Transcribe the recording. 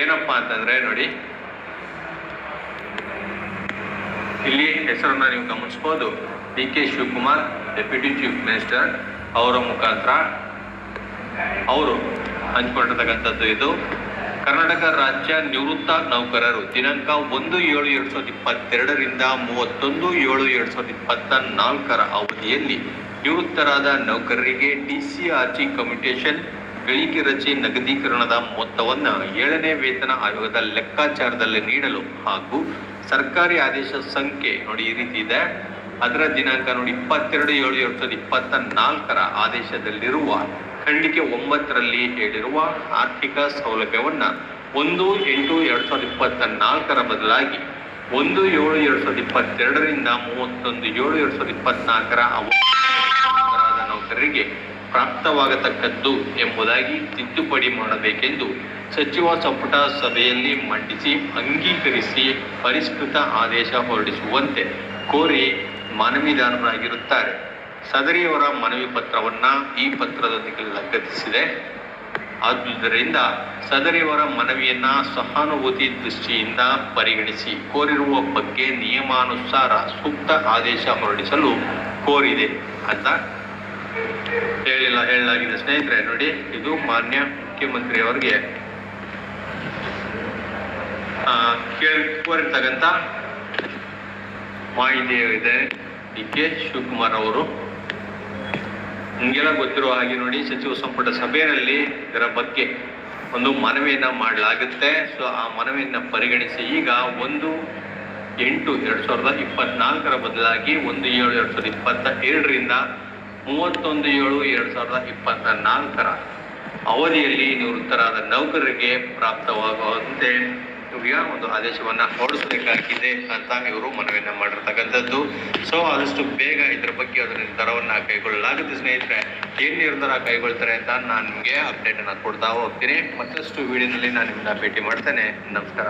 ಏನಪ್ಪಾ ಅಂತಂದ್ರೆ ನೋಡಿ, ಇಲ್ಲಿ ಹೆಸರನ್ನ ನೀವು ಗಮನಿಸಬಹುದು D K Shivakumar, deputy chief minister, ಅವರ ಮುಖಾಂತರ. ಅವರು ಹಂಚಿಕೊಂಡಿರ್ತಕ್ಕಂಥದ್ದು ಇದು. ಕರ್ನಾಟಕ ರಾಜ್ಯ ನಿವೃತ್ತ ನೌಕರರು, ದಿನಾಂಕ ಒಂದು ಏಳು ಎರಡ್ ಸಾವಿರದ ಇಪ್ಪತ್ತೆರಡರಿಂದ ಮೂವತ್ತೊಂದು ಏಳು ಎರಡ್ ಸಾವಿರದ ಇಪ್ಪತ್ತ ನಾಲ್ಕರ ಅವಧಿಯಲ್ಲಿ ನಿವೃತ್ತರಾದ ನೌಕರರಿಗೆ ಡಿಸಿಆರ್ಜಿ ಕಮ್ಯುಟೇಷನ್ ಗಳಿಕೆ ರಜೆ ನಗದೀಕರಣದ ಮೊತ್ತವನ್ನು ಏಳನೇ ವೇತನ ಆಯೋಗದ ಲೆಕ್ಕಾಚಾರದಲ್ಲಿ ನೀಡಲು ಹಾಗೂ ಸರ್ಕಾರಿ ಆದೇಶ ಸಂಖ್ಯೆ ನೋಡಿ ಈ ರೀತಿ ಇದೆ. ಅದರ ದಿನಾಂಕ ನೋಡಿ ಇಪ್ಪತ್ತೆರಡು ಏಳು ಎರಡು ಸಾವಿರದ ಇಪ್ಪತ್ತ ನಾಲ್ಕರ ಆದೇಶದಲ್ಲಿರುವ ಖಂಡಿಕೆ ಒಂಬತ್ತರಲ್ಲಿ ಹೇಳಿರುವ ಆರ್ಥಿಕ ಸೌಲಭ್ಯವನ್ನ ಒಂದು ಎಂಟು ಎರಡು ಸಾವಿರದ ಇಪ್ಪತ್ತ ನಾಲ್ಕರ ಬದಲಾಗಿ ಒಂದು ಏಳು ಎರಡು ಸಾವಿರದ ಇಪ್ಪತ್ತೆರಡರಿಂದ ಮೂವತ್ತೊಂದು ಏಳು ಎರಡು ಸಾವಿರದ ಇಪ್ಪತ್ನಾಲ್ಕರ ನೌಕರರಿಗೆ ಪ್ರಾಪ್ತವಾಗತಕ್ಕದ್ದು ಎಂಬುದಾಗಿ ತಿದ್ದುಪಡಿ ಮಾಡಬೇಕೆಂದು ಸಚಿವ ಸಂಪುಟ ಸಭೆಯಲ್ಲಿ ಮಂಡಿಸಿ ಅಂಗೀಕರಿಸಿ ಪರಿಷ್ಕೃತ ಆದೇಶ ಹೊರಡಿಸುವಂತೆ ಕೋರಿ ಮನವಿದಾರರಾಗಿರುತ್ತಾರೆ. ಸದರಿಯವರ ಮನವಿ ಪತ್ರವನ್ನು ಈ ಪತ್ರದೊಂದಿಗೆ ಲಗತ್ತಿಸಿದೆ. ಆದುದರಿಂದ ಸದರಿಯವರ ಮನವಿಯನ್ನ ಸಹಾನುಭೂತಿ ದೃಷ್ಟಿಯಿಂದ ಪರಿಗಣಿಸಿ ಕೋರಿರುವ ಬಗ್ಗೆ ನಿಯಮಾನುಸಾರ ಸೂಕ್ತ ಆದೇಶ ಹೊರಡಿಸಲು ಕೋರಿದೆ ಅಂತ ಹೇಳಿಲ್ಲ, ಹೇಳಲಾಗಿದೆ. ಸ್ನೇಹಿತರೆ, ನೋಡಿ, ಇದು ಮಾನ್ಯ ಮುಖ್ಯಮಂತ್ರಿಯವರಿಗೆ ಮಾಹಿತಿ ಇದೆ. ಡಿ. ಕೆ. ಶಿವಕುಮಾರ್ ಅವರು. ನಿಮಗೆಲ್ಲ ಗೊತ್ತಿರುವ ಹಾಗೆ ನೋಡಿ, ಸಚಿವ ಸಂಪುಟ ಸಭೆಯಲ್ಲಿ ಇದರ ಬಗ್ಗೆ ಒಂದು ಮನವಿಯನ್ನ ಮಾಡಲಾಗುತ್ತೆ. ಸೊ ಆ ಮನವಿಯನ್ನ ಪರಿಗಣಿಸಿ, ಈಗ ಒಂದು ಎಂಟು, ಎರಡ್ ಸಾವಿರದ ಇಪ್ಪತ್ನಾಲ್ಕರ ಬದಲಾಗಿ ಒಂದು ಏಳು, ಎರಡ್ ಸಾವಿರದ ಇಪ್ಪತ್ತ ಏಳರಿಂದ ಮೂವತ್ತೊಂದು ಏಳು ಎರಡು ಸಾವಿರದ ಇಪ್ಪತ್ತ ನಾಲ್ಕರ ಅವಧಿಯಲ್ಲಿ ನಿವೃತ್ತರಾದ ನೌಕರರಿಗೆ ಪ್ರಾಪ್ತವಾಗುವಂತೆ ಒಂದು ಆದೇಶವನ್ನ ಹೊರಡಿಸಬೇಕಾಗಿದೆ ಅಂತ ಇವರು ಮನವಿಯನ್ನ ಮಾಡಿರ್ತಕ್ಕಂಥದ್ದು. ಸೊ ಆದಷ್ಟು ಬೇಗ ಇದ್ರ ಬಗ್ಗೆ ಅದರ ನಿರ್ಧಾರವನ್ನ ಕೈಗೊಳ್ಳಲಾಗುತ್ತೆ ಸ್ನೇಹಿತರೆ. ಏನ್ ನಿರ್ಧಾರ ಕೈಗೊಳ್ತಾರೆ ಅಂತ ನಾನು ನಿಮಗೆ ಅಪ್ಡೇಟ್ ಅನ್ನ ಕೊಡ್ತಾ ಹೋಗ್ತೀನಿ. ಮತ್ತಷ್ಟು ವಿಡಿಯೋನಲ್ಲಿ ನಾನು ನಿಮ್ಮನ್ನ ಭೇಟಿ ಮಾಡ್ತೇನೆ. ನಮಸ್ಕಾರ.